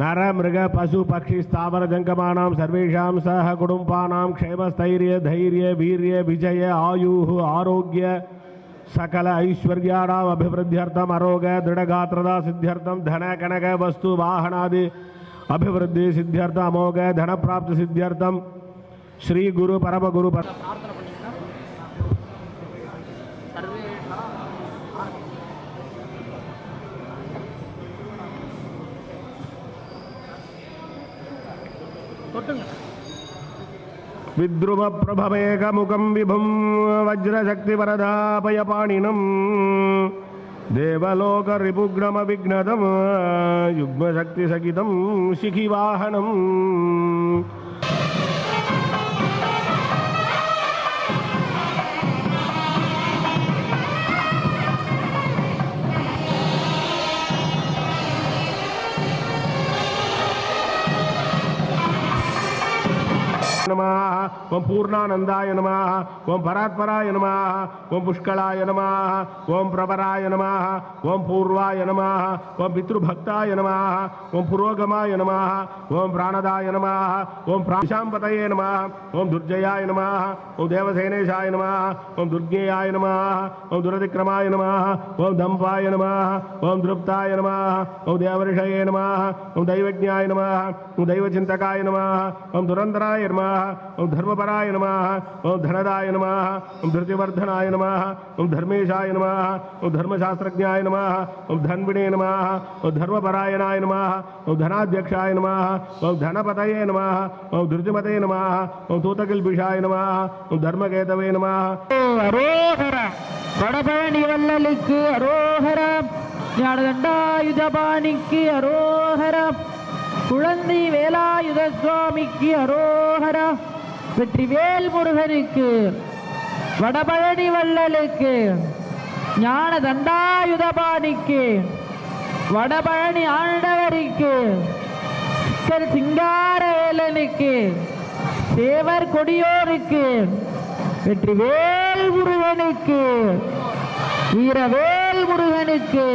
నర మృగ పశు పక్షి స్థావర జంగమానాం సర్వేషాం సహ కుటుంబానాం క్షేమస్థైర్య ధైర్య వీర్య విజయ ఆయు ఆరోగ్య సకల ఐశ్వర్యాణం అభివృద్ధ్యర్థం అరోగ దృఢగాత్రద సిద్ధ్యర్థం ధన కనక వస్తు వాహనాది అభివృద్ధి సిద్ధ్యర్థం అమోఘ ధన ప్రాప్తి సిద్ధ్యర్థం శ్రీ గురు పరమ గురు పర विद्रुमप्रभवेकमुखं विभुं वज्रशक्तिवरदापयपाणिनं देवलोकरिपुग्रमविघ्नदं युग्मशक्तिसहितं शिखिवाहनम् విభుం వజ్రశక్తి వరదాపయ పాణినం దేవలోక రిపుగ్నమ విఘ్నదం యుగ్మశక్తి సకితం శిఖివాహనం నమ ఓం పూర్ణానందాయ నమ ఓం పరాత్పరాయ నమ ఓం పుష్కళాయ నమ ఓం ప్రవరాయ నమ ఓం పూర్వాయ నమ ఓం పితృభక్తాయ నమ ఓం పురోగమాయ నమ ఓం ప్రాణదాయ నమ ఓం ప్రాశాంపతయే నమ ఓం దుర్జయాయ నమ ఓం దేవసేనేశాయ నమ ఓం దుర్గేయాయ నమ ఓం దురతిక్రమాయ నమ ఓం దంపాయ నమ ఓం దృప్తాయ నమ ఓం దేవర్షయే నమ ఓం దైవజ్ఞాయ నమ ఓం దైవచింతకాయ నమ ఓం దురంధరాయ నమ ఓం ధర్మపరాయ నమ ఓం ధనదాయ నమ ఓం ధృతివర్ధనాయ నమ ఓం ధర్మేశాయ నమ ఓం ధర్మశాస్త్రజ్ఞాయ నమ ఓం ధన్విణే నమ ఓం ధర్మపరాయణాయ నమ ఓం ధనాధ్యక్షాయ నమ ఓం ధనపతయే నమ ఓం ధృతిమతే నమ ఓం తూతకిల్బిషాయ నమ ఓం ధర్మకేతవే నమ அரோகர வடபழனி வள்ளலுக்கு அரோகர ஞானதண்டாயுதபாணிக்கு அரோகர குழந்தை வேலாயுத சுவாமிக்கு அரோகர வெற்றிவேல் முருகனுக்கு வடபழனி வள்ளலுக்கு ஞான தண்டாயுதபாணிக்கு வடபழனி ஆண்டவரிக்கு சித்தர் சிங்காரவேலனுக்கு தேவர் கொடியோருக்கு வெற்றிவேல் முருகனுக்கு வீரவேல் முருகனுக்கு